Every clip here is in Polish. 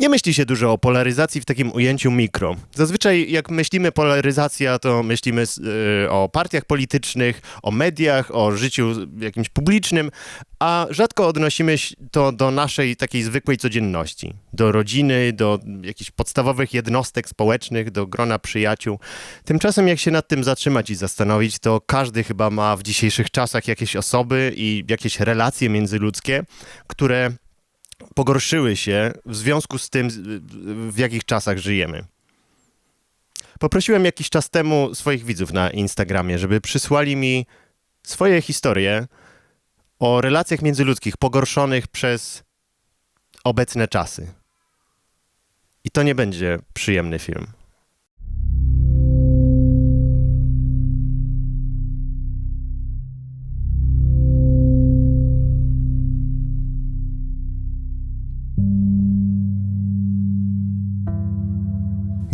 Nie myśli się dużo o polaryzacji w takim ujęciu mikro. Zazwyczaj jak myślimy polaryzacja, to myślimy y, o partiach politycznych, o mediach, o życiu jakimś publicznym, a rzadko odnosimy to do naszej takiej zwykłej codzienności, do rodziny, do jakichś podstawowych jednostek społecznych, do grona przyjaciół. Tymczasem jak się nad tym zatrzymać i zastanowić, to każdy chyba ma w dzisiejszych czasach jakieś osoby i jakieś relacje międzyludzkie, które pogorszyły się w związku z tym, w jakich czasach żyjemy. Poprosiłem jakiś czas temu swoich widzów na Instagramie, żeby przysłali mi swoje historie o relacjach międzyludzkich pogorszonych przez obecne czasy. I to nie będzie przyjemny film.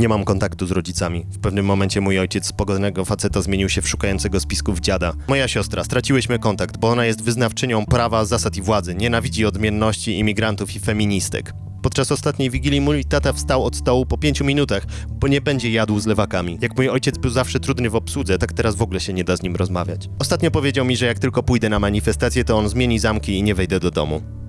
Nie mam kontaktu z rodzicami. W pewnym momencie mój ojciec z pogodnego faceta zmienił się w szukającego spisków dziada. Moja siostra, straciłyśmy kontakt, bo ona jest wyznawczynią prawa, zasad i władzy. Nienawidzi odmienności, imigrantów i feministek. Podczas ostatniej wigilii mój tata wstał od stołu po pięciu minutach, bo nie będzie jadł z lewakami. Jak mój ojciec był zawsze trudny w obsłudze, tak teraz w ogóle się nie da z nim rozmawiać. Ostatnio powiedział mi, że jak tylko pójdę na manifestację, to on zmieni zamki i nie wejdę do domu.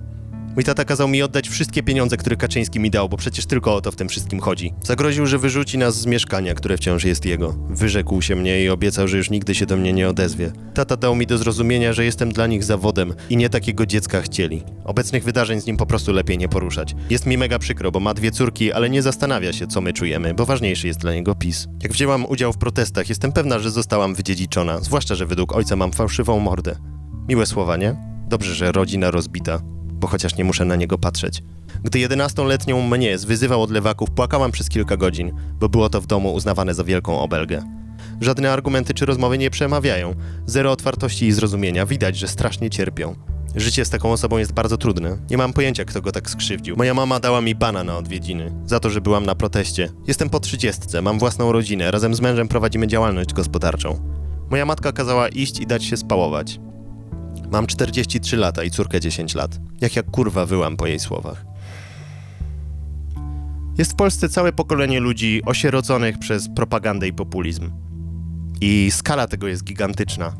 Mój tata kazał mi oddać wszystkie pieniądze, które Kaczyński mi dał, bo przecież tylko o to w tym wszystkim chodzi. Zagroził, że wyrzuci nas z mieszkania, które wciąż jest jego. Wyrzekł się mnie i obiecał, że już nigdy się do mnie nie odezwie. Tata dał mi do zrozumienia, że jestem dla nich zawodem i nie takiego dziecka chcieli. Obecnych wydarzeń z nim po prostu lepiej nie poruszać. Jest mi mega przykro, bo ma dwie córki, ale nie zastanawia się, co my czujemy, bo ważniejszy jest dla niego PiS. Jak wzięłam udział w protestach, jestem pewna, że zostałam wydziedziczona, zwłaszcza, że według ojca mam fałszywą mordę. Miłe słowa, nie? Dobrze, że rodzina rozbita bo chociaż nie muszę na niego patrzeć. Gdy 11-letnią mnie zwyzywał od lewaków, płakałam przez kilka godzin, bo było to w domu uznawane za wielką obelgę. Żadne argumenty czy rozmowy nie przemawiają. Zero otwartości i zrozumienia. Widać, że strasznie cierpią. Życie z taką osobą jest bardzo trudne. Nie mam pojęcia, kto go tak skrzywdził. Moja mama dała mi bana na odwiedziny. Za to, że byłam na proteście. Jestem po trzydziestce, mam własną rodzinę. Razem z mężem prowadzimy działalność gospodarczą. Moja matka kazała iść i dać się spałować. Mam 43 lata i córkę 10 lat. Jak jak kurwa wyłam po jej słowach. Jest w Polsce całe pokolenie ludzi osieroconych przez propagandę i populizm. I skala tego jest gigantyczna.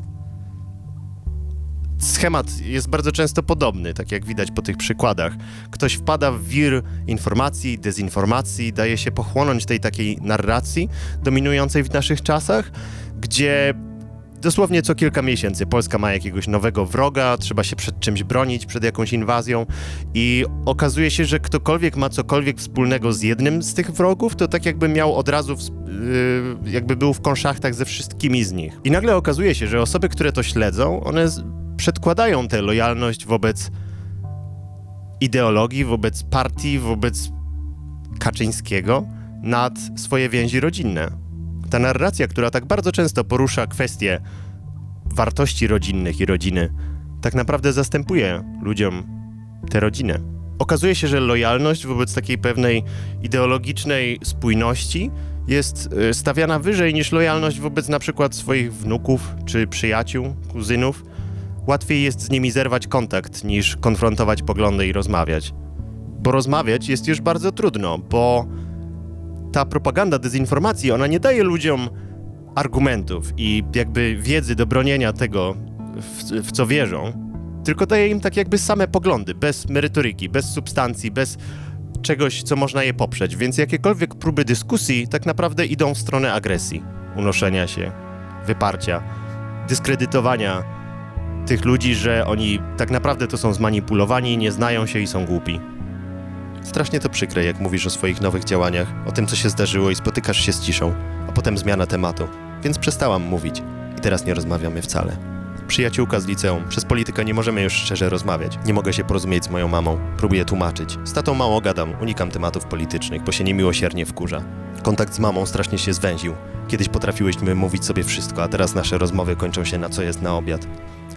Schemat jest bardzo często podobny, tak jak widać po tych przykładach. Ktoś wpada w wir informacji, dezinformacji, daje się pochłonąć tej takiej narracji dominującej w naszych czasach, gdzie dosłownie co kilka miesięcy Polska ma jakiegoś nowego wroga, trzeba się przed czymś bronić, przed jakąś inwazją i okazuje się, że ktokolwiek ma cokolwiek wspólnego z jednym z tych wrogów, to tak jakby miał od razu, yy, jakby był w konszachtach ze wszystkimi z nich. I nagle okazuje się, że osoby, które to śledzą, one przedkładają tę lojalność wobec ideologii, wobec partii, wobec Kaczyńskiego nad swoje więzi rodzinne. Ta narracja, która tak bardzo często porusza kwestie wartości rodzinnych i rodziny, tak naprawdę zastępuje ludziom tę rodzinę. Okazuje się, że lojalność wobec takiej pewnej ideologicznej spójności jest e, stawiana wyżej niż lojalność wobec na przykład swoich wnuków czy przyjaciół, kuzynów. Łatwiej jest z nimi zerwać kontakt niż konfrontować poglądy i rozmawiać. Bo rozmawiać jest już bardzo trudno, bo ta propaganda dezinformacji, ona nie daje ludziom argumentów i jakby wiedzy do bronienia tego, w, w, co wierzą, tylko daje im tak jakby same poglądy, bez merytoryki, bez substancji, bez czegoś, co można je poprzeć. Więc jakiekolwiek próby dyskusji tak naprawdę idą w stronę agresji, unoszenia się, wyparcia, dyskredytowania tych ludzi, że oni tak naprawdę to są zmanipulowani, nie znają się i są głupi. Strasznie to przykre, jak mówisz o swoich nowych działaniach, o tym, co się zdarzyło i spotykasz się z ciszą, a potem zmiana tematu. Więc przestałam mówić i teraz nie rozmawiamy wcale. Przyjaciółka z liceum. Przez politykę nie możemy już szczerze rozmawiać. Nie mogę się porozumieć z moją mamą. Próbuję tłumaczyć. Z tatą mało gadam, unikam tematów politycznych, bo się niemiłosiernie wkurza. Kontakt z mamą strasznie się zwęził. Kiedyś potrafiłyśmy mówić sobie wszystko, a teraz nasze rozmowy kończą się na co jest na obiad.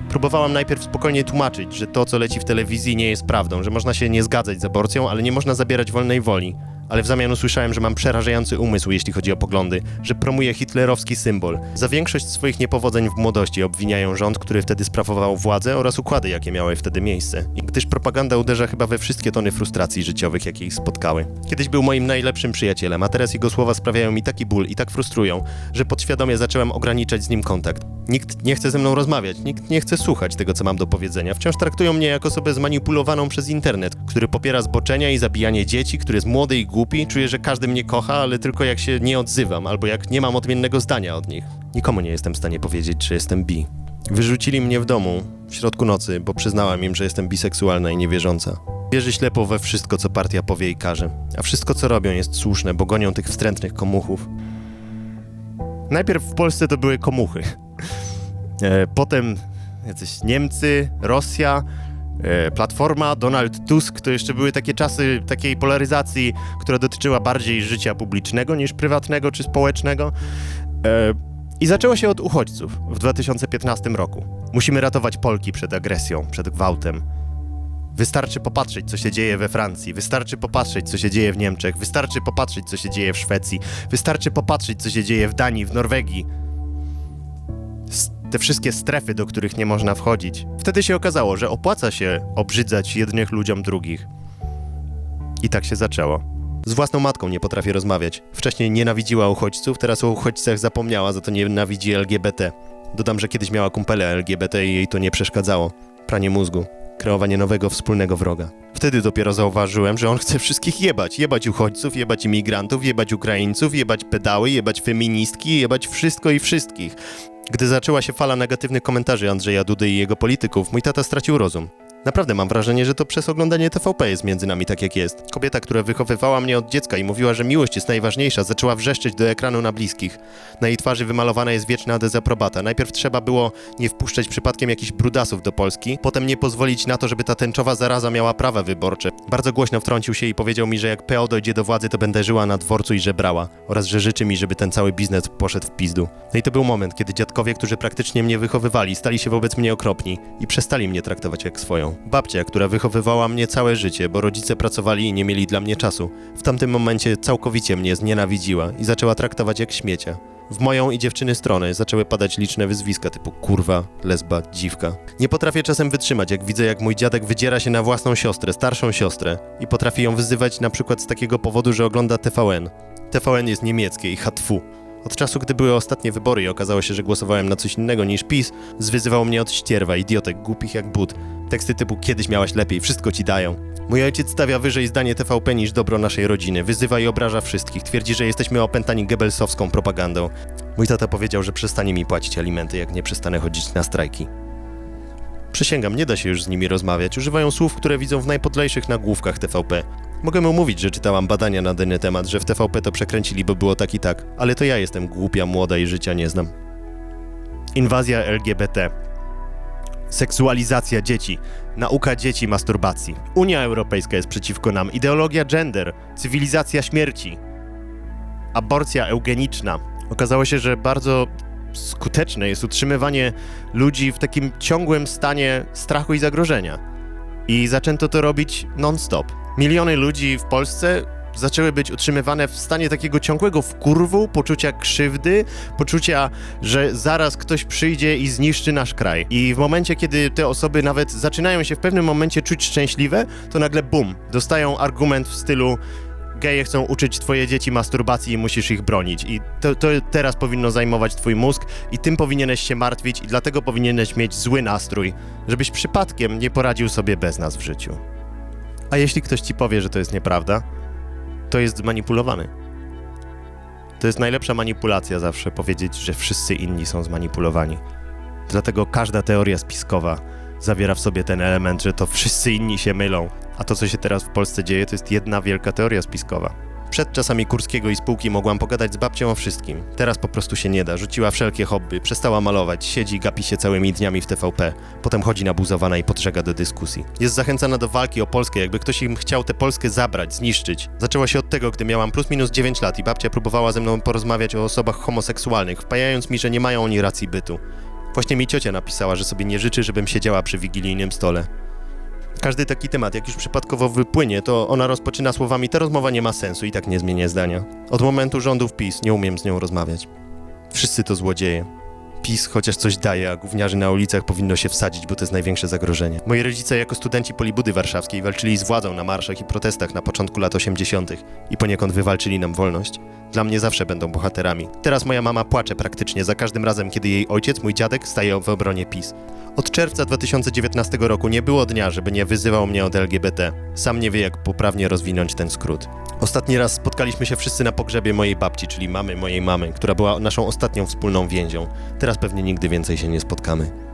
Próbowałam najpierw spokojnie tłumaczyć, że to, co leci w telewizji, nie jest prawdą, że można się nie zgadzać z aborcją, ale nie można zabierać wolnej woli. Ale w zamian usłyszałem, że mam przerażający umysł, jeśli chodzi o poglądy, że promuję hitlerowski symbol. Za większość swoich niepowodzeń w młodości obwiniają rząd, który wtedy sprawował władzę oraz układy, jakie miały wtedy miejsce. Gdyż propaganda uderza chyba we wszystkie tony frustracji życiowych, jakie ich spotkały. Kiedyś był moim najlepszym przyjacielem, a teraz jego słowa sprawiają mi taki ból i tak frustrują, że podświadomie zacząłem ograniczać z nim kontakt. Nikt nie chce ze mną rozmawiać, nikt nie chce słuchać tego, co mam do powiedzenia. Wciąż traktują mnie jako osobę zmanipulowaną przez internet, który popiera zboczenia i zabijanie dzieci, który jest młody i głupi. Czuję, że każdy mnie kocha, ale tylko jak się nie odzywam, albo jak nie mam odmiennego zdania od nich. Nikomu nie jestem w stanie powiedzieć, czy jestem bi. Wyrzucili mnie w domu w środku nocy, bo przyznałem im, że jestem biseksualna i niewierząca. Wierzy ślepo we wszystko, co partia powie i każe, a wszystko, co robią, jest słuszne, bo gonią tych wstrętnych komuchów. Najpierw w Polsce to były komuchy. E, potem jacyś Niemcy, Rosja, Platforma, Donald Tusk. To jeszcze były takie czasy takiej polaryzacji, która dotyczyła bardziej życia publicznego niż prywatnego czy społecznego. E, I zaczęło się od uchodźców w 2015 roku. Musimy ratować Polki przed agresją, przed gwałtem. Wystarczy popatrzeć, co się dzieje we Francji, wystarczy popatrzeć, co się dzieje w Niemczech, wystarczy popatrzeć, co się dzieje w Szwecji, wystarczy popatrzeć, co się dzieje w Danii, w Norwegii. Te wszystkie strefy, do których nie można wchodzić. Wtedy się okazało, że opłaca się obrzydzać jednych ludziom drugich. I tak się zaczęło. Z własną matką nie potrafię rozmawiać. Wcześniej nienawidziła uchodźców, teraz o uchodźcach zapomniała, za to nienawidzi LGBT. Dodam, że kiedyś miała kumpele LGBT i jej to nie przeszkadzało. Pranie mózgu kreowanie nowego wspólnego wroga. Wtedy dopiero zauważyłem, że on chce wszystkich jebać. Jebać uchodźców, jebać imigrantów, jebać Ukraińców, jebać pedały, jebać feministki, jebać wszystko i wszystkich. Gdy zaczęła się fala negatywnych komentarzy Andrzeja Dudy i jego polityków, mój tata stracił rozum. Naprawdę mam wrażenie, że to przez oglądanie TVP jest między nami tak jak jest. Kobieta, która wychowywała mnie od dziecka i mówiła, że miłość jest najważniejsza, zaczęła wrzeszczeć do ekranu na bliskich. Na jej twarzy wymalowana jest wieczna dezaprobata. Najpierw trzeba było nie wpuszczać przypadkiem jakichś brudasów do Polski, potem nie pozwolić na to, żeby ta tęczowa zaraza miała prawa wyborcze. Bardzo głośno wtrącił się i powiedział mi, że jak PO dojdzie do władzy, to będę żyła na dworcu i żebrała. Oraz, że życzy mi, żeby ten cały biznes poszedł w pizdu. No i to był moment, kiedy dziadkowie, którzy praktycznie mnie wychowywali, stali się wobec mnie okropni i przestali mnie traktować jak swoją. Babcia, która wychowywała mnie całe życie, bo rodzice pracowali i nie mieli dla mnie czasu, w tamtym momencie całkowicie mnie znienawidziła i zaczęła traktować jak śmiecia. W moją i dziewczyny stronę zaczęły padać liczne wyzwiska typu kurwa, lesba, dziwka. Nie potrafię czasem wytrzymać, jak widzę, jak mój dziadek wydziera się na własną siostrę, starszą siostrę i potrafi ją wyzywać na przykład z takiego powodu, że ogląda TVN. TVN jest niemieckie i hatfu. Od czasu, gdy były ostatnie wybory i okazało się, że głosowałem na coś innego niż PiS, zwyzywał mnie od ścierwa, idiotek, głupich jak but. Teksty typu kiedyś miałaś lepiej, wszystko ci dają. Mój ojciec stawia wyżej zdanie TVP niż dobro naszej rodziny, wyzywa i obraża wszystkich, twierdzi, że jesteśmy opętani gebelsowską propagandą. Mój tata powiedział, że przestanie mi płacić alimenty, jak nie przestanę chodzić na strajki. Przysięgam, nie da się już z nimi rozmawiać. Używają słów, które widzą w najpodlejszych nagłówkach TVP. Mogę mu mówić, że czytałam badania na dany temat, że w TVP to przekręcili, bo było tak i tak. Ale to ja jestem głupia, młoda i życia nie znam. Inwazja LGBT. Seksualizacja dzieci. Nauka dzieci masturbacji. Unia Europejska jest przeciwko nam. Ideologia gender. Cywilizacja śmierci. Aborcja eugeniczna. Okazało się, że bardzo skuteczne jest utrzymywanie ludzi w takim ciągłym stanie strachu i zagrożenia. I zaczęto to robić non-stop. Miliony ludzi w Polsce zaczęły być utrzymywane w stanie takiego ciągłego wkurwu, poczucia krzywdy, poczucia, że zaraz ktoś przyjdzie i zniszczy nasz kraj. I w momencie, kiedy te osoby nawet zaczynają się w pewnym momencie czuć szczęśliwe, to nagle bum, dostają argument w stylu geje chcą uczyć twoje dzieci masturbacji i musisz ich bronić. I to, to teraz powinno zajmować twój mózg i tym powinieneś się martwić i dlatego powinieneś mieć zły nastrój, żebyś przypadkiem nie poradził sobie bez nas w życiu. A jeśli ktoś ci powie, że to jest nieprawda, to jest zmanipulowany. To jest najlepsza manipulacja zawsze powiedzieć, że wszyscy inni są zmanipulowani. Dlatego każda teoria spiskowa zawiera w sobie ten element, że to wszyscy inni się mylą. A to, co się teraz w Polsce dzieje, to jest jedna wielka teoria spiskowa. Przed czasami Kurskiego i spółki mogłam pogadać z babcią o wszystkim. Teraz po prostu się nie da. Rzuciła wszelkie hobby, przestała malować, siedzi, gapi się całymi dniami w TVP. Potem chodzi nabuzowana i podżega do dyskusji. Jest zachęcana do walki o Polskę, jakby ktoś im chciał tę Polskę zabrać, zniszczyć. Zaczęła się od tego, gdy miałam plus minus 9 lat i babcia próbowała ze mną porozmawiać o osobach homoseksualnych, wpajając mi, że nie mają oni racji bytu. Właśnie mi ciocia napisała, że sobie nie życzy, żebym siedziała przy wigilijnym stole. Każdy taki temat, jak już przypadkowo wypłynie, to ona rozpoczyna słowami: Ta rozmowa nie ma sensu i tak nie zmienię zdania. Od momentu rządów PiS nie umiem z nią rozmawiać. Wszyscy to złodzieje. PiS chociaż coś daje, a gówniarzy na ulicach powinno się wsadzić, bo to jest największe zagrożenie. Moi rodzice jako studenci Polibudy Warszawskiej walczyli z władzą na marszach i protestach na początku lat 80. i poniekąd wywalczyli nam wolność. Dla mnie zawsze będą bohaterami. Teraz moja mama płacze praktycznie za każdym razem, kiedy jej ojciec, mój dziadek, staje w obronie PiS. Od czerwca 2019 roku nie było dnia, żeby nie wyzywał mnie od LGBT. Sam nie wie, jak poprawnie rozwinąć ten skrót. Ostatni raz spotkaliśmy się wszyscy na pogrzebie mojej babci, czyli mamy mojej mamy, która była naszą ostatnią wspólną więzią. Teraz pewnie nigdy więcej się nie spotkamy.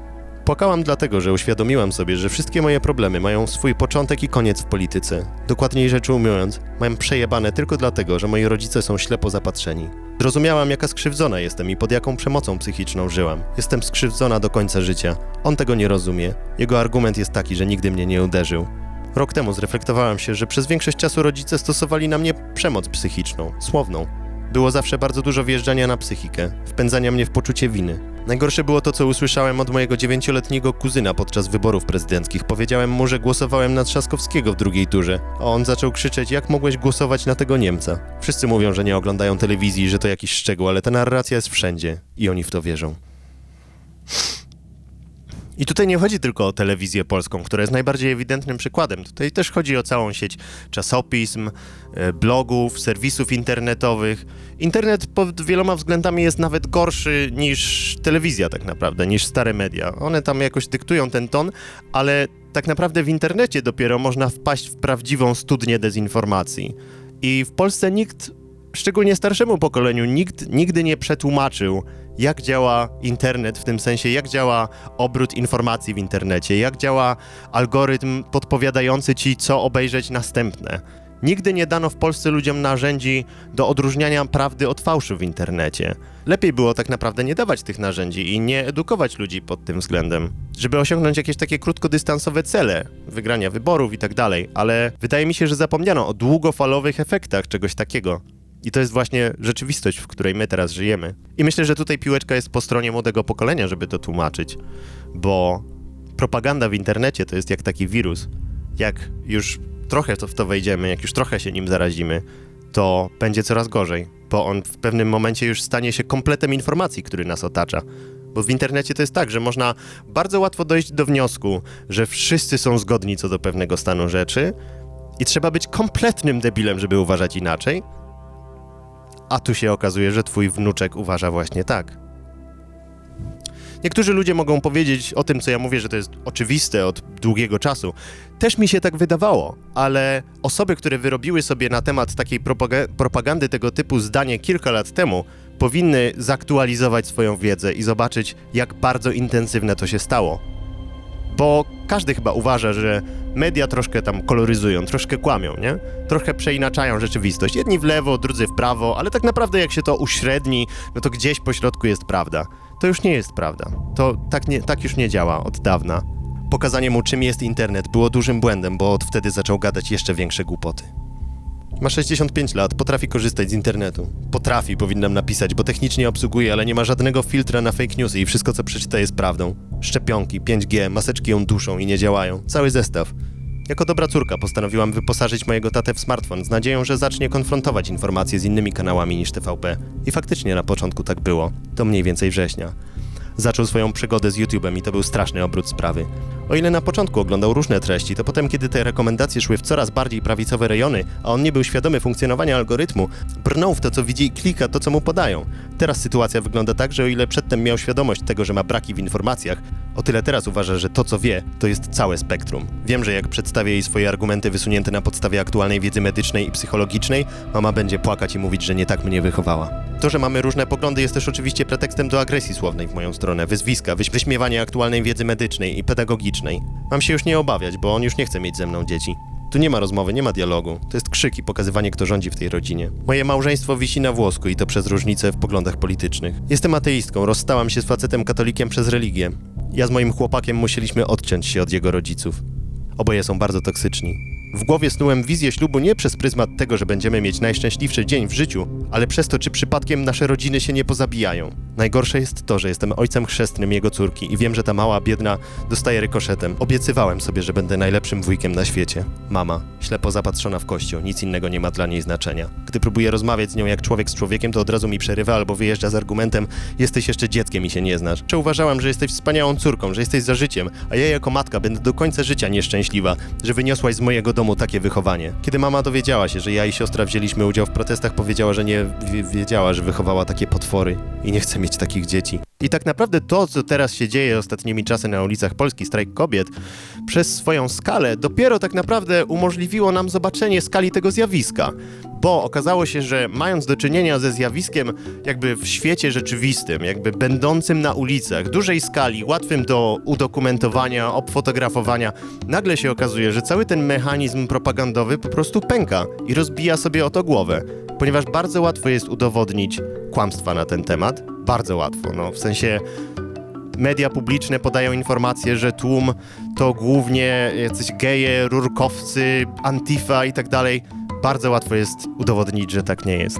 Płakałam dlatego, że uświadomiłam sobie, że wszystkie moje problemy mają swój początek i koniec w polityce. Dokładniej rzecz ujmując, mają przejebane tylko dlatego, że moi rodzice są ślepo zapatrzeni. Zrozumiałam, jaka skrzywdzona jestem i pod jaką przemocą psychiczną żyłam. Jestem skrzywdzona do końca życia. On tego nie rozumie. Jego argument jest taki, że nigdy mnie nie uderzył. Rok temu zreflektowałam się, że przez większość czasu rodzice stosowali na mnie przemoc psychiczną, słowną. Było zawsze bardzo dużo wjeżdżania na psychikę, wpędzania mnie w poczucie winy. Najgorsze było to, co usłyszałem od mojego dziewięcioletniego kuzyna podczas wyborów prezydenckich. Powiedziałem mu, że głosowałem na Trzaskowskiego w drugiej turze, a on zaczął krzyczeć, jak mogłeś głosować na tego Niemca. Wszyscy mówią, że nie oglądają telewizji, że to jakiś szczegół, ale ta narracja jest wszędzie i oni w to wierzą. I tutaj nie chodzi tylko o telewizję polską, która jest najbardziej ewidentnym przykładem. Tutaj też chodzi o całą sieć czasopism, e, blogów, serwisów internetowych. Internet pod wieloma względami jest nawet gorszy niż telewizja, tak naprawdę, niż stare media. One tam jakoś dyktują ten ton, ale tak naprawdę w internecie dopiero można wpaść w prawdziwą studnię dezinformacji. I w Polsce nikt, szczególnie starszemu pokoleniu, nikt nigdy nie przetłumaczył, jak działa internet, w tym sensie, jak działa obrót informacji w internecie, jak działa algorytm podpowiadający ci, co obejrzeć następne. Nigdy nie dano w Polsce ludziom narzędzi do odróżniania prawdy od fałszu w internecie. Lepiej było tak naprawdę nie dawać tych narzędzi i nie edukować ludzi pod tym względem, żeby osiągnąć jakieś takie krótkodystansowe cele, wygrania wyborów i tak dalej, ale wydaje mi się, że zapomniano o długofalowych efektach czegoś takiego. I to jest właśnie rzeczywistość, w której my teraz żyjemy. I myślę, że tutaj piłeczka jest po stronie młodego pokolenia, żeby to tłumaczyć, bo propaganda w internecie to jest jak taki wirus. Jak już trochę w to wejdziemy, jak już trochę się nim zarazimy, to będzie coraz gorzej, bo on w pewnym momencie już stanie się kompletem informacji, który nas otacza. Bo w internecie to jest tak, że można bardzo łatwo dojść do wniosku, że wszyscy są zgodni co do pewnego stanu rzeczy i trzeba być kompletnym debilem, żeby uważać inaczej, a tu się okazuje, że twój wnuczek uważa właśnie tak. Niektórzy ludzie mogą powiedzieć o tym, co ja mówię, że to jest oczywiste od długiego czasu. Też mi się tak wydawało, ale osoby, które wyrobiły sobie na temat takiej propaga propagandy tego typu zdanie kilka lat temu, powinny zaktualizować swoją wiedzę i zobaczyć, jak bardzo intensywne to się stało. Bo każdy chyba uważa, że media troszkę tam koloryzują, troszkę kłamią, nie? Trochę przeinaczają rzeczywistość. Jedni w lewo, drudzy w prawo, ale tak naprawdę jak się to uśredni, no to gdzieś po środku jest prawda. To już nie jest prawda. To tak, nie, tak już nie działa od dawna. Pokazanie mu, czym jest internet, było dużym błędem, bo od wtedy zaczął gadać jeszcze większe głupoty. Ma 65 lat, potrafi korzystać z internetu. Potrafi, powinnam napisać, bo technicznie obsługuje, ale nie ma żadnego filtra na fake newsy i wszystko, co przeczyta, jest prawdą. Szczepionki, 5G, maseczki ją duszą i nie działają. Cały zestaw. Jako dobra córka postanowiłam wyposażyć mojego tatę w smartfon z nadzieją, że zacznie konfrontować informacje z innymi kanałami niż TVP. I faktycznie na początku tak było. To mniej więcej września. Zaczął swoją przygodę z YouTube'em i to był straszny obrót sprawy. O ile na początku oglądał różne treści, to potem, kiedy te rekomendacje szły w coraz bardziej prawicowe rejony, a on nie był świadomy funkcjonowania algorytmu, brnął w to, co widzi i klika to, co mu podają. Teraz sytuacja wygląda tak, że o ile przedtem miał świadomość tego, że ma braki w informacjach, o tyle teraz uważa, że to, co wie, to jest całe spektrum. Wiem, że jak przedstawię jej swoje argumenty wysunięte na podstawie aktualnej wiedzy medycznej i psychologicznej, mama będzie płakać i mówić, że nie tak mnie wychowała. To, że mamy różne poglądy jest też oczywiście pretekstem do agresji słownej w moją stronę, wyzwiska, wyś- wyśmiewania aktualnej wiedzy medycznej i pedagogicznej. Mam się już nie obawiać, bo on już nie chce mieć ze mną dzieci. Tu nie ma rozmowy, nie ma dialogu. To jest krzyk i pokazywanie, kto rządzi w tej rodzinie. Moje małżeństwo wisi na włosku i to przez różnice w poglądach politycznych. Jestem ateistką, rozstałam się z facetem katolikiem przez religię. Ja z moim chłopakiem musieliśmy odciąć się od jego rodziców. Oboje są bardzo toksyczni. W głowie snułem wizję ślubu nie przez pryzmat tego, że będziemy mieć najszczęśliwszy dzień w życiu, ale przez to, czy przypadkiem nasze rodziny się nie pozabijają. Najgorsze jest to, że jestem ojcem chrzestnym jego córki i wiem, że ta mała, biedna dostaje rykoszetem. Obiecywałem sobie, że będę najlepszym wujkiem na świecie. Mama, ślepo zapatrzona w kościół, nic innego nie ma dla niej znaczenia. Gdy próbuję rozmawiać z nią jak człowiek z człowiekiem, to od razu mi przerywa albo wyjeżdża z argumentem jesteś jeszcze dzieckiem i się nie znasz. Czy uważałam, że jesteś wspaniałą córką, że jesteś za życiem, a ja jako matka będę do końca życia nieszczęśliwa, że wyniosłaś z mojego domu takie wychowanie. Kiedy mama dowiedziała się, że ja i siostra wzięliśmy udział w protestach, powiedziała, że nie wie- wiedziała, że wychowała takie potwory i nie chce mieć takich dzieci. I tak naprawdę to, co teraz się dzieje ostatnimi czasy na ulicach Polski, strajk kobiet, przez swoją skalę dopiero tak naprawdę umożliwiło nam zobaczenie skali tego zjawiska. Bo okazało się, że mając do czynienia ze zjawiskiem jakby w świecie rzeczywistym, jakby będącym na ulicach, dużej skali, łatwym do udokumentowania, obfotografowania, nagle się okazuje, że cały ten mechanizm propagandowy po prostu pęka i rozbija sobie o to głowę. Ponieważ bardzo łatwo jest udowodnić kłamstwa na ten temat. Bardzo łatwo, no w sensie media publiczne podają informacje, że tłum to głównie jacyś geje, rurkowcy, antifa i tak dalej. Bardzo łatwo jest udowodnić, że tak nie jest.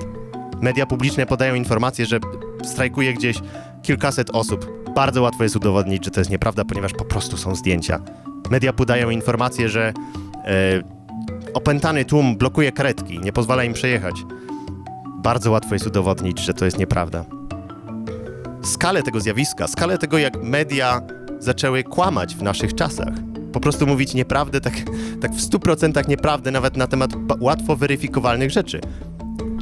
Media publiczne podają informacje, że strajkuje gdzieś kilkaset osób. Bardzo łatwo jest udowodnić, że to jest nieprawda, ponieważ po prostu są zdjęcia. Media podają informacje, że opętany tłum blokuje karetki, nie pozwala im przejechać. Bardzo łatwo jest udowodnić, że to jest nieprawda skalę tego zjawiska, skalę tego, jak media zaczęły kłamać w naszych czasach. Po prostu mówić nieprawdę, tak, tak w 100% nieprawdę, nawet na temat łatwo weryfikowalnych rzeczy.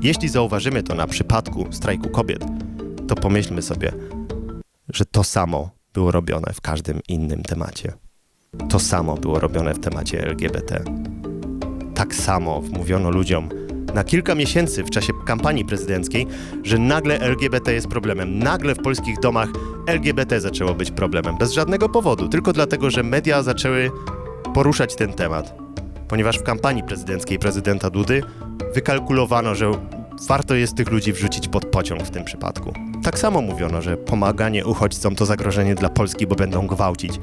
Jeśli zauważymy to na przypadku strajku kobiet, to pomyślmy sobie, że to samo było robione w każdym innym temacie. To samo było robione w temacie LGBT. Tak samo wmówiono ludziom na kilka miesięcy w czasie kampanii prezydenckiej, że nagle LGBT jest problemem. Nagle w polskich domach LGBT zaczęło być problemem. Bez żadnego powodu, tylko dlatego, że media zaczęły poruszać ten temat. Ponieważ w kampanii prezydenckiej prezydenta Dudy wykalkulowano, że warto jest tych ludzi wrzucić pod pociąg w tym przypadku. Tak samo mówiono, że pomaganie uchodźcom to zagrożenie dla Polski, bo będą gwałcić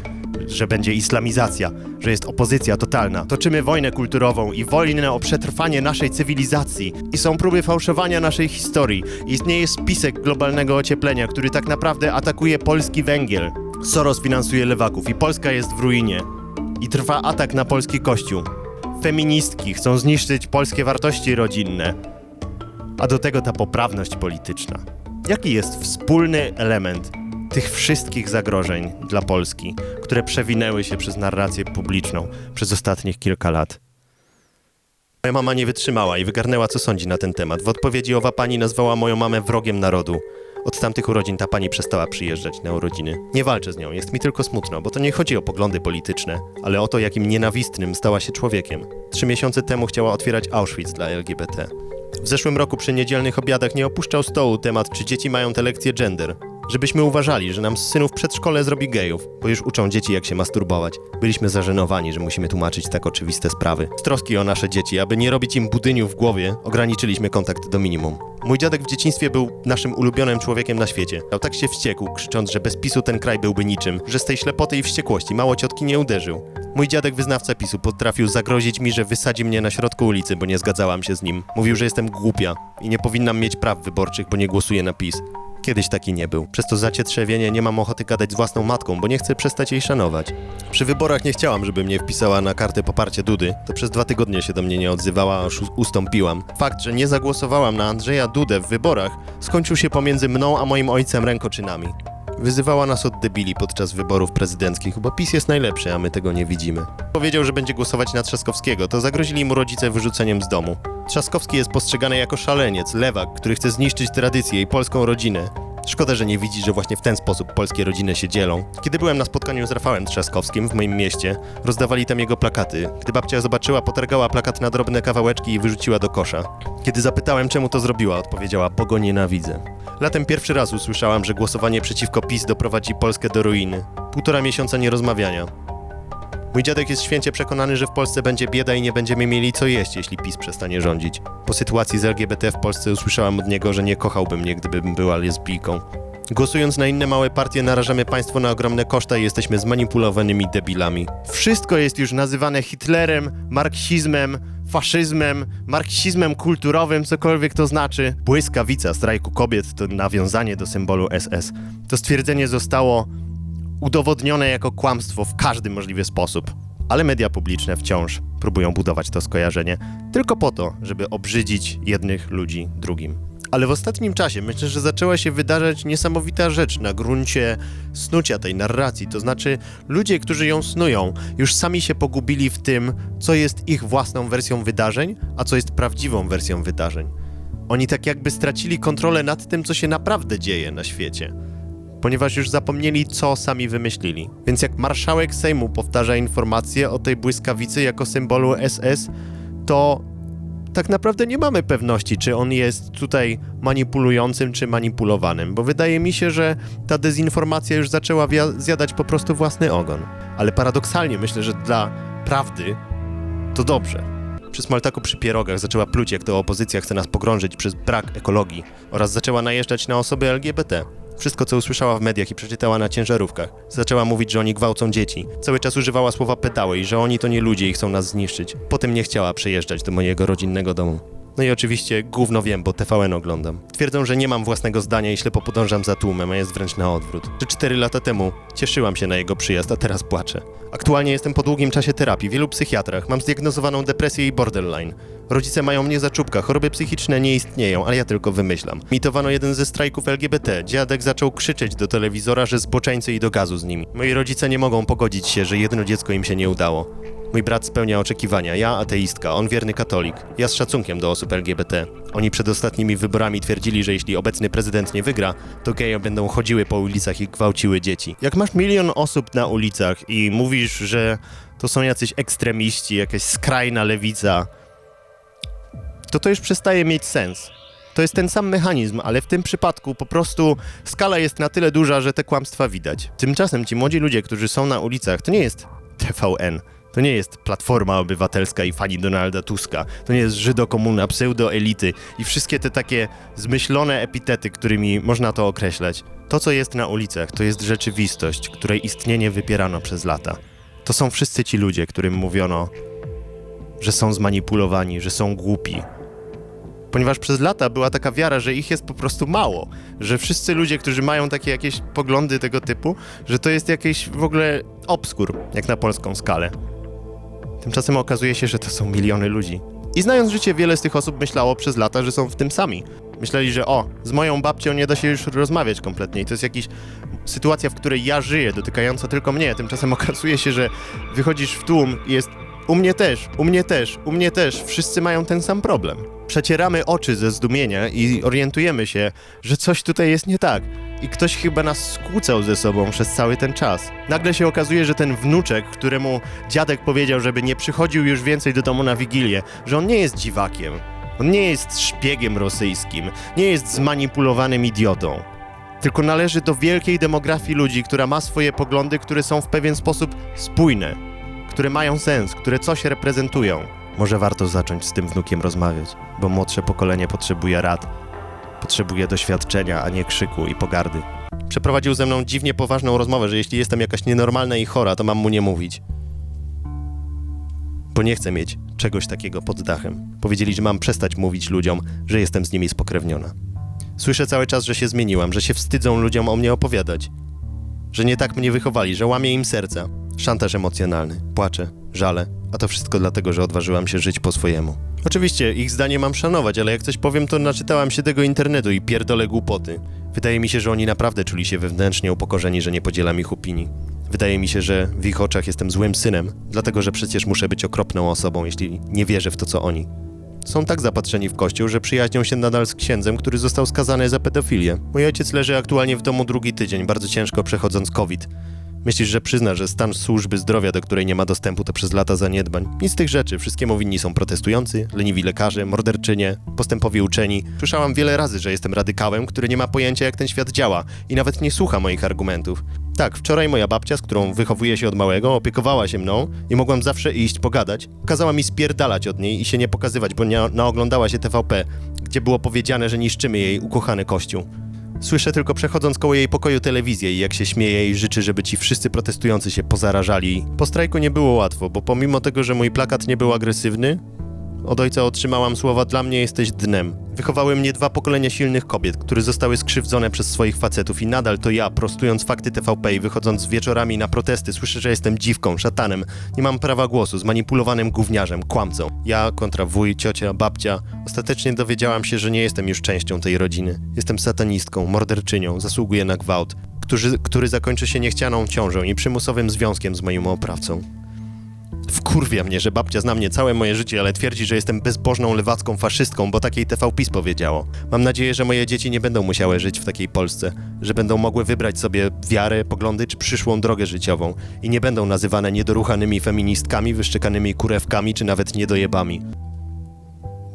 że będzie islamizacja, że jest opozycja totalna. Toczymy wojnę kulturową i wojnę o przetrwanie naszej cywilizacji. I są próby fałszowania naszej historii. Istnieje spisek globalnego ocieplenia, który tak naprawdę atakuje polski węgiel. Soros finansuje lewaków i Polska jest w ruinie. I trwa atak na polski kościół. Feministki chcą zniszczyć polskie wartości rodzinne. A do tego ta poprawność polityczna. Jaki jest wspólny element tych wszystkich zagrożeń dla Polski, które przewinęły się przez narrację publiczną przez ostatnich kilka lat? Moja mama nie wytrzymała i wygarnęła, co sądzi na ten temat. W odpowiedzi owa pani nazwała moją mamę wrogiem narodu. Od tamtych urodzin ta pani przestała przyjeżdżać na urodziny. Nie walczę z nią, jest mi tylko smutno, bo to nie chodzi o poglądy polityczne, ale o to, jakim nienawistnym stała się człowiekiem. Trzy miesiące temu chciała otwierać Auschwitz dla LGBT. W zeszłym roku przy niedzielnych obiadach nie opuszczał stołu temat, czy dzieci mają te lekcje gender. Żebyśmy uważali, że nam z synów przedszkole zrobi gejów, bo już uczą dzieci jak się masturbować. Byliśmy zażenowani, że musimy tłumaczyć tak oczywiste sprawy. Z troski o nasze dzieci, aby nie robić im budyniu w głowie, ograniczyliśmy kontakt do minimum. Mój dziadek w dzieciństwie był naszym ulubionym człowiekiem na świecie. Dał tak się wściekł, krzycząc, że bez PiSu ten kraj byłby niczym, że z tej ślepoty i wściekłości mało ciotki nie uderzył. Mój dziadek wyznawca PiSu potrafił zagrozić mi, że wysadzi mnie na środku ulicy, bo nie zgadzałam się z nim. Mówił, że jestem głupia i nie powinnam mieć praw wyborczych, bo nie głosuję na PiS. Kiedyś taki nie był. Przez to zacietrzewienie nie mam ochoty gadać z własną matką, bo nie chcę przestać jej szanować. Przy wyborach nie chciałam, żeby mnie wpisała na kartę poparcie Dudy. To przez dwa tygodnie się do mnie nie odzywała, aż ustąpiłam. Fakt, że nie zagłosowałam na Andrzeja Dudę w wyborach, skończył się pomiędzy mną a moim ojcem rękoczynami. Wyzywała nas od debili podczas wyborów prezydenckich, bo PiS jest najlepszy, a my tego nie widzimy. Powiedział, że będzie głosować na Trzaskowskiego, to zagrozili mu rodzice wyrzuceniem z domu. Trzaskowski jest postrzegany jako szaleniec, lewak, który chce zniszczyć tradycję i polską rodzinę. Szkoda, że nie widzi, że właśnie w ten sposób polskie rodziny się dzielą. Kiedy byłem na spotkaniu z Rafałem Trzaskowskim w moim mieście, rozdawali tam jego plakaty. Gdy babcia zobaczyła, potargała plakat na drobne kawałeczki i wyrzuciła do kosza. Kiedy zapytałem, czemu to zrobiła, odpowiedziała, bo go nienawidzę. Latem pierwszy raz usłyszałam, że głosowanie przeciwko PiS doprowadzi Polskę do ruiny. Półtora miesiąca nierozmawiania. Mój dziadek jest święcie przekonany, że w Polsce będzie bieda i nie będziemy mieli co jeść, jeśli PiS przestanie rządzić. Po sytuacji z LGBT w Polsce usłyszałam od niego, że nie kochałby mnie, gdybym była lesbijką. Głosując na inne małe partie narażamy państwo na ogromne koszta i jesteśmy zmanipulowanymi debilami. Wszystko jest już nazywane Hitlerem, marksizmem, faszyzmem, marksizmem kulturowym, cokolwiek to znaczy. Błyskawica strajku kobiet to nawiązanie do symbolu SS. To stwierdzenie zostało udowodnione jako kłamstwo w każdy możliwy sposób. Ale media publiczne wciąż próbują budować to skojarzenie tylko po to, żeby obrzydzić jednych ludzi drugim. Ale w ostatnim czasie myślę, że zaczęła się wydarzać niesamowita rzecz na gruncie snucia tej narracji. To znaczy, ludzie, którzy ją snują, już sami się pogubili w tym, co jest ich własną wersją wydarzeń, a co jest prawdziwą wersją wydarzeń. Oni tak jakby stracili kontrolę nad tym, co się naprawdę dzieje na świecie ponieważ już zapomnieli, co sami wymyślili. Więc jak marszałek Sejmu powtarza informacje o tej błyskawicy jako symbolu SS, to tak naprawdę nie mamy pewności, czy on jest tutaj manipulującym, czy manipulowanym, bo wydaje mi się, że ta dezinformacja już zaczęła zjadać po prostu własny ogon. Ale paradoksalnie myślę, że dla prawdy to dobrze. Przy Smaltaku przy pierogach zaczęła pluć, jak to opozycja chce nas pogrążyć przez brak ekologii oraz zaczęła najeżdżać na osoby LGBT. Wszystko, co usłyszała w mediach i przeczytała na ciężarówkach. Zaczęła mówić, że oni gwałcą dzieci. Cały czas używała słowa pedały i że oni to nie ludzie i chcą nas zniszczyć. Potem nie chciała przyjeżdżać do mojego rodzinnego domu. No i oczywiście gówno wiem, bo TVN oglądam. Twierdzą, że nie mam własnego zdania i ślepo podążam za tłumem, a jest wręcz na odwrót. Że cztery lata temu cieszyłam się na jego przyjazd, a teraz płaczę. Aktualnie jestem po długim czasie terapii wielu psychiatrach. Mam zdiagnozowaną depresję i borderline. Rodzice mają mnie za czubka, choroby psychiczne nie istnieją, ale ja tylko wymyślam. Mitowano jeden ze strajków LGBT. Dziadek zaczął krzyczeć do telewizora, że zboczeńcy i do gazu z nimi. Moi rodzice nie mogą pogodzić się, że jedno dziecko im się nie udało. Mój brat spełnia oczekiwania, ja ateistka, on wierny katolik. Ja z szacunkiem do osób LGBT. Oni przed ostatnimi wyborami twierdzili, że jeśli obecny prezydent nie wygra, to geje będą chodziły po ulicach i gwałciły dzieci. Jak masz milion osób na ulicach i mówisz, że to są jacyś ekstremiści, jakaś skrajna lewica, to to już przestaje mieć sens. To jest ten sam mechanizm, ale w tym przypadku po prostu skala jest na tyle duża, że te kłamstwa widać. Tymczasem ci młodzi ludzie, którzy są na ulicach, to nie jest TVN. To nie jest Platforma Obywatelska i fani Donalda Tuska. To nie jest Żydokomuna, pseudoelity i wszystkie te takie zmyślone epitety, którymi można to określać. To, co jest na ulicach, to jest rzeczywistość, której istnienie wypierano przez lata. To są wszyscy ci ludzie, którym mówiono, że są zmanipulowani, że są głupi. Ponieważ przez lata była taka wiara, że ich jest po prostu mało, że wszyscy ludzie, którzy mają takie jakieś poglądy tego typu, że to jest jakiś w ogóle obskur, jak na polską skalę. Tymczasem okazuje się, że to są miliony ludzi. I znając życie, wiele z tych osób myślało przez lata, że są w tym sami. Myśleli, że o, z moją babcią nie da się już rozmawiać kompletnie i to jest jakaś sytuacja, w której ja żyję, dotykająca tylko mnie. Tymczasem okazuje się, że wychodzisz w tłum i jest u mnie też, u mnie też, u mnie też, wszyscy mają ten sam problem. Przecieramy oczy ze zdumienia i orientujemy się, że coś tutaj jest nie tak. I ktoś chyba nas skłócał ze sobą przez cały ten czas. Nagle się okazuje, że ten wnuczek, któremu dziadek powiedział, żeby nie przychodził już więcej do domu na Wigilię, że on nie jest dziwakiem. On nie jest szpiegiem rosyjskim, nie jest zmanipulowanym idiotą. Tylko należy do wielkiej demografii ludzi, która ma swoje poglądy, które są w pewien sposób spójne, które mają sens, które coś reprezentują. Może warto zacząć z tym wnukiem rozmawiać, bo młodsze pokolenie potrzebuje rad, potrzebuje doświadczenia, a nie krzyku i pogardy. Przeprowadził ze mną dziwnie poważną rozmowę, że jeśli jestem jakaś nienormalna i chora, to mam mu nie mówić. Bo nie chcę mieć czegoś takiego pod dachem. Powiedzieli, że mam przestać mówić ludziom, że jestem z nimi spokrewniona. Słyszę cały czas, że się zmieniłam, że się wstydzą ludziom o mnie opowiadać. Że nie tak mnie wychowali, że łamie im serca. Szantaż emocjonalny, płaczę, żale, a to wszystko dlatego, że odważyłam się żyć po swojemu. Oczywiście, ich zdanie mam szanować, ale jak coś powiem, to naczytałam się tego internetu i pierdolę głupoty. Wydaje mi się, że oni naprawdę czuli się wewnętrznie upokorzeni, że nie podzielam ich opinii. Wydaje mi się, że w ich oczach jestem złym synem, dlatego że przecież muszę być okropną osobą, jeśli nie wierzę w to, co oni. Są tak zapatrzeni w kościół, że przyjaźnią się nadal z księdzem, który został skazany za pedofilię. Mój ojciec leży aktualnie w domu drugi tydzień, bardzo ciężko przechodząc COVID. Myślisz, że przyzna, że stan służby zdrowia, do której nie ma dostępu, to przez lata zaniedbań? Nic z tych rzeczy. Wszystkiemu winni są protestujący, leniwi lekarze, morderczynie, postępowi uczeni. Słyszałam wiele razy, że jestem radykałem, który nie ma pojęcia, jak ten świat działa i nawet nie słucha moich argumentów. Tak, wczoraj moja babcia, z którą wychowuję się od małego, opiekowała się mną i mogłam zawsze iść pogadać. Kazała mi spierdalać od niej i się nie pokazywać, bo nie naoglądała się TVP, gdzie było powiedziane, że niszczymy jej ukochany kościół. Słyszę tylko przechodząc koło jej pokoju telewizję i jak się śmieje i życzy, żeby ci wszyscy protestujący się pozarażali. Po strajku nie było łatwo, bo pomimo tego, że mój plakat nie był agresywny, od ojca otrzymałam słowa dla mnie jesteś dnem. Wychowały mnie dwa pokolenia silnych kobiet, które zostały skrzywdzone przez swoich facetów i nadal to ja, prostując fakty TVP i wychodząc wieczorami na protesty, słyszę, że jestem dziwką, szatanem, nie mam prawa głosu, zmanipulowanym gówniarzem, kłamcą. Ja kontra wuj, ciocia, babcia. Ostatecznie dowiedziałam się, że nie jestem już częścią tej rodziny. Jestem satanistką, morderczynią, zasługuję na gwałt, który, który zakończy się niechcianą ciążą i przymusowym związkiem z moim oprawcą. Wkurwia mnie, że babcia zna mnie całe moje życie, ale twierdzi, że jestem bezbożną lewacką faszystką, bo takiej TV PiS powiedziało. Mam nadzieję, że moje dzieci nie będą musiały żyć w takiej Polsce, że będą mogły wybrać sobie wiarę, poglądy czy przyszłą drogę życiową i nie będą nazywane niedoruchanymi feministkami, wyszczekanymi kurewkami czy nawet niedojebami.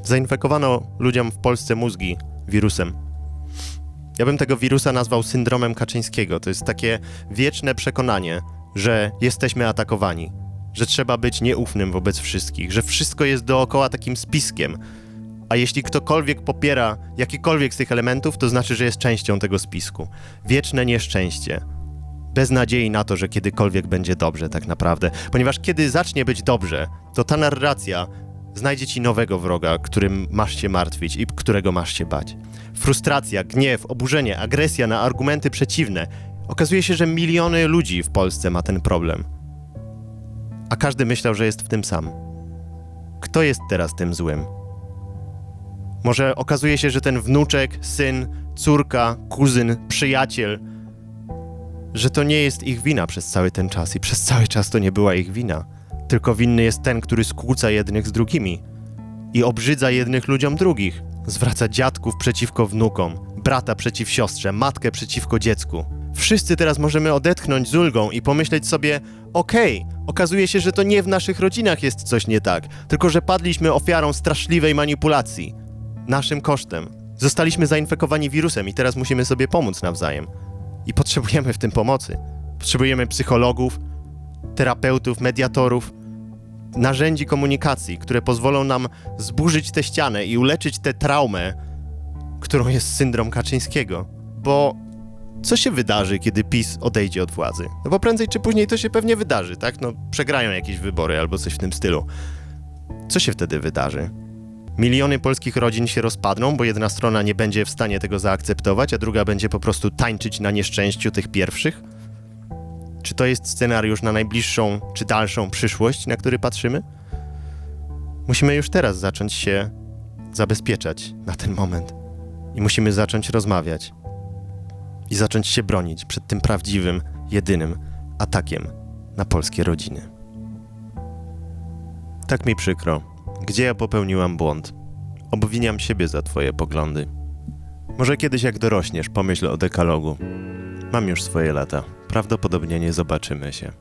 Zainfekowano ludziom w Polsce mózgi wirusem. Ja bym tego wirusa nazwał syndromem Kaczyńskiego. To jest takie wieczne przekonanie, że jesteśmy atakowani, że trzeba być nieufnym wobec wszystkich, że wszystko jest dookoła takim spiskiem. A jeśli ktokolwiek popiera jakikolwiek z tych elementów, to znaczy, że jest częścią tego spisku. Wieczne nieszczęście. Bez nadziei na to, że kiedykolwiek będzie dobrze, tak naprawdę. Ponieważ kiedy zacznie być dobrze, to ta narracja znajdzie ci nowego wroga, którym masz się martwić i którego masz się bać. Frustracja, gniew, oburzenie, agresja na argumenty przeciwne. Okazuje się, że miliony ludzi w Polsce ma ten problem. A każdy myślał, że jest w tym sam. Kto jest teraz tym złym? Może okazuje się, że ten wnuczek, syn, córka, kuzyn, przyjaciel, że to nie jest ich wina przez cały ten czas i przez cały czas to nie była ich wina. Tylko winny jest ten, który skłóca jednych z drugimi i obrzydza jednych ludziom drugich. Zwraca dziadków przeciwko wnukom, brata przeciw siostrze, matkę przeciwko dziecku. Wszyscy teraz możemy odetchnąć z ulgą i pomyśleć sobie: okej, okazuje się, że to nie w naszych rodzinach jest coś nie tak, tylko że padliśmy ofiarą straszliwej manipulacji. Naszym kosztem. Zostaliśmy zainfekowani wirusem i teraz musimy sobie pomóc nawzajem. I potrzebujemy w tym pomocy. Potrzebujemy psychologów, terapeutów, mediatorów, narzędzi komunikacji, które pozwolą nam zburzyć tę ścianę i uleczyć tę traumę, którą jest syndrom Kaczyńskiego. Bo co się wydarzy, kiedy PiS odejdzie od władzy? No bo prędzej czy później to się pewnie wydarzy, tak? No przegrają jakieś wybory albo coś w tym stylu. Co się wtedy wydarzy? Miliony polskich rodzin się rozpadną, bo jedna strona nie będzie w stanie tego zaakceptować, a druga będzie po prostu tańczyć na nieszczęściu tych pierwszych? Czy to jest scenariusz na najbliższą czy dalszą przyszłość, na który patrzymy? Musimy już teraz zacząć się zabezpieczać na ten moment. I musimy zacząć rozmawiać i zacząć się bronić przed tym prawdziwym, jedynym atakiem na polskie rodziny. Tak mi przykro. Gdzie ja popełniłam błąd? Obwiniam siebie za twoje poglądy. Może kiedyś jak dorośniesz, pomyśl o dekalogu. Mam już swoje lata. Prawdopodobnie nie zobaczymy się.